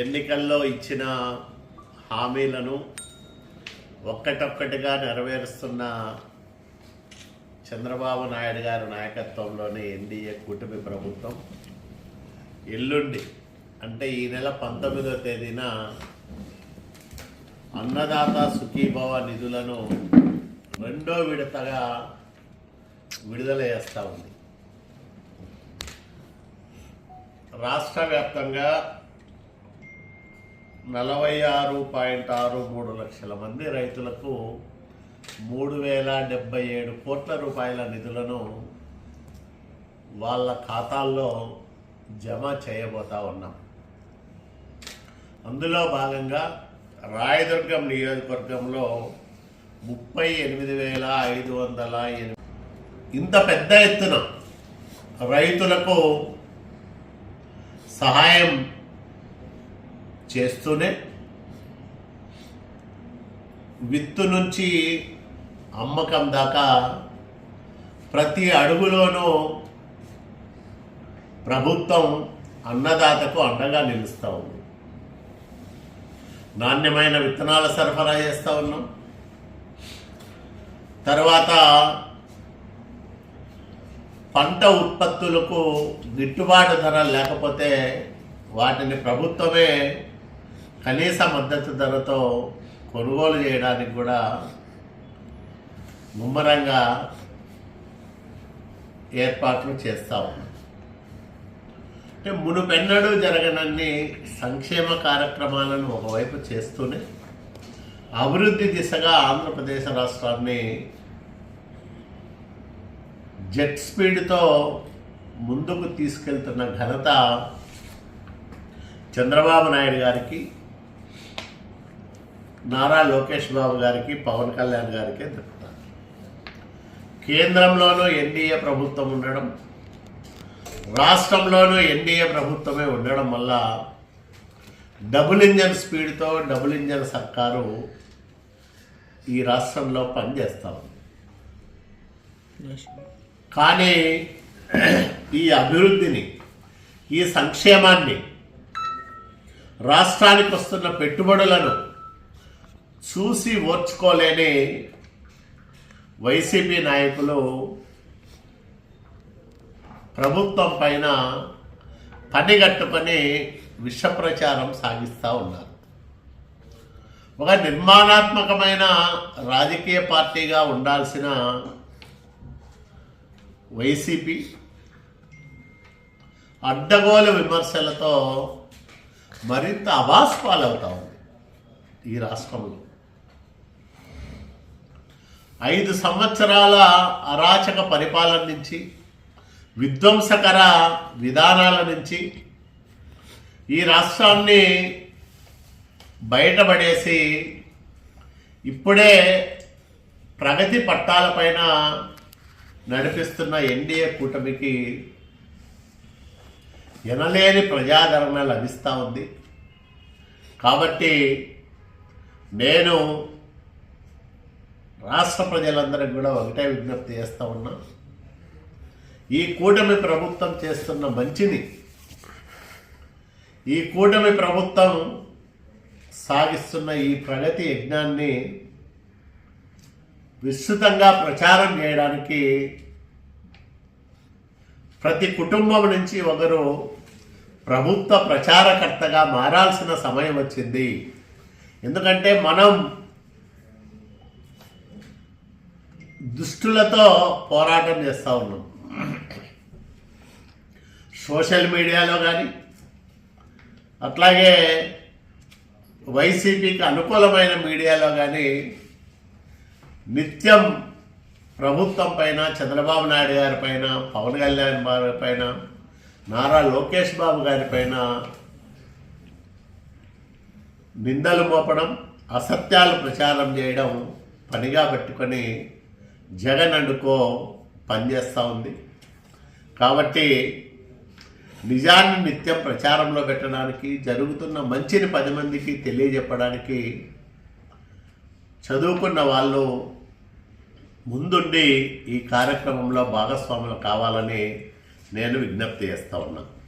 ఎన్నికల్లో ఇచ్చిన హామీలను ఒక్కటొక్కటిగా నెరవేరుస్తున్న చంద్రబాబు నాయుడు గారి నాయకత్వంలోని ఎన్డీఏ కూటమి ప్రభుత్వం ఎల్లుండి అంటే ఈ నెల పంతొమ్మిదవ తేదీన అన్నదాత సుఖీభవ నిధులను రెండో విడతగా విడుదల చేస్తూ ఉంది. రాష్ట్ర వ్యాప్తంగా నలభై ఆరు పాయింట్ ఆరు మూడు లక్షల మంది రైతులకు మూడు వేల డెబ్బై ఏడు కోట్ల రూపాయల నిధులను వాళ్ళ ఖాతాల్లో జమ చేయబోతా ఉన్నాం. అందులో భాగంగా రాయదుర్గం నియోజకవర్గంలో ముప్పై ఎనిమిది వేల ఐదు వందల ఎనిమిది ఇంత పెద్ద ఎత్తున రైతులకు సహాయం చేస్తూనే విత్తు నుంచి అమ్మకం దాకా ప్రతి అడుగులోనూ ప్రభుత్వం అన్నదాతకు అండగా నిలుస్తూ ఉంది. నాణ్యమైన విత్తనాల సరఫరా చేస్తూ ఉన్నాం. తర్వాత పంట ఉత్పత్తులకు గిట్టుబాటు ధర లేకపోతే వాటిని ప్రభుత్వమే కనీస మద్దతు ధరతో కొనుగోలు చేయడానికి కూడా ముమ్మరంగా ఏర్పాట్లు చేస్తా ఉన్నాం. అంటే మునుపెన్నడూ జరగనన్ని సంక్షేమ కార్యక్రమాలను ఒకవైపు చేస్తూనే అభివృద్ధి దిశగా ఆంధ్రప్రదేశ్ రాష్ట్రాన్ని జెట్ స్పీడ్తో ముందుకు తీసుకెళ్తున్న ఘనత చంద్రబాబు నాయుడు గారికి నారా లోకేష్ బాబు గారికి పవన్ కళ్యాణ్ గారికి దక్కుతారు కేంద్రంలోనూ ఎన్డీఏ ప్రభుత్వం ఉండడం రాష్ట్రంలోనూ ఎన్డీఏ ప్రభుత్వమే ఉండడం వల్ల డబుల్ ఇంజన్ స్పీడ్తో డబుల్ ఇంజన్ సర్కారు ఈ రాష్ట్రంలో పనిచేస్తూ ఉంది. కానీ ఈ అభివృద్ధిని ఈ సంక్షేమాన్ని రాష్ట్రానికి వస్తున్న పెట్టుబడులను చూసి ఓర్చుకోలేని వైసీపీ నాయకులు ప్రభుత్వం పైన పనిగట్టుకొని విష ప్రచారం సాగిస్తూ ఉన్నారు. ఒక నిర్మాణాత్మకమైన రాజకీయ పార్టీగా ఉండాల్సిన వైసీపీ అడ్డగోలు విమర్శలతో మరింత అవాస్పాలవుతా ఉంది ఈ రాష్ట్రంలో. ఐదు సంవత్సరాల అరాచక పరిపాలన నుంచి విధ్వంసకర విధానాల నుంచి ఈ రాష్ట్రాన్ని బయటపడేసి ఇప్పుడే ప్రగతి పట్టాలపైన నడిపిస్తున్న ఎన్డీఏ కూటమికి ఎనలేని ప్రజాదరణ లభిస్తూ ఉంది. కాబట్టి నేను రాష్ట్ర ప్రజలందరికీ కూడా ఒకటే విజ్ఞప్తి చేస్తూ ఉన్నా. ఈ కూటమి ప్రభుత్వం చేస్తున్న మంచిని ఈ కూటమి ప్రభుత్వం సాగిస్తున్న ఈ ప్రగతి యజ్ఞాన్ని విస్తృతంగా ప్రచారం చేయడానికి ప్రతి కుటుంబం నుంచి ఒకరు ప్రభుత్వ ప్రచారకర్తగా మారాల్సిన సమయం వచ్చింది. ఎందుకంటే మనం దుష్టులతో పోరాటం చేస్తూ ఉన్నాం. సోషల్ మీడియాలో కానీ అట్లాగే వైసీపీకి అనుకూలమైన మీడియాలో కానీ నిత్యం ప్రభుత్వం పైన చంద్రబాబు నాయుడు గారి పైన పవన్ కళ్యాణ్ గారి పైన నారా లోకేష్ బాబు గారి పైన నిందలు మోపడం అసత్యాలు ప్రచారం చేయడం పనిగా పెట్టుకొని జగన్ అండుకో పనిచేస్తూ ఉంది. కాబట్టి నిజాన్ని నిత్యం ప్రచారంలో పెట్టడానికి జరుగుతున్న మంచిని పది మందికి తెలియజెప్పడానికి చదువుకున్న వాళ్ళు ముందుండి ఈ కార్యక్రమంలో భాగస్వాములు కావాలని నేను విజ్ఞప్తి చేస్తూ ఉన్నాను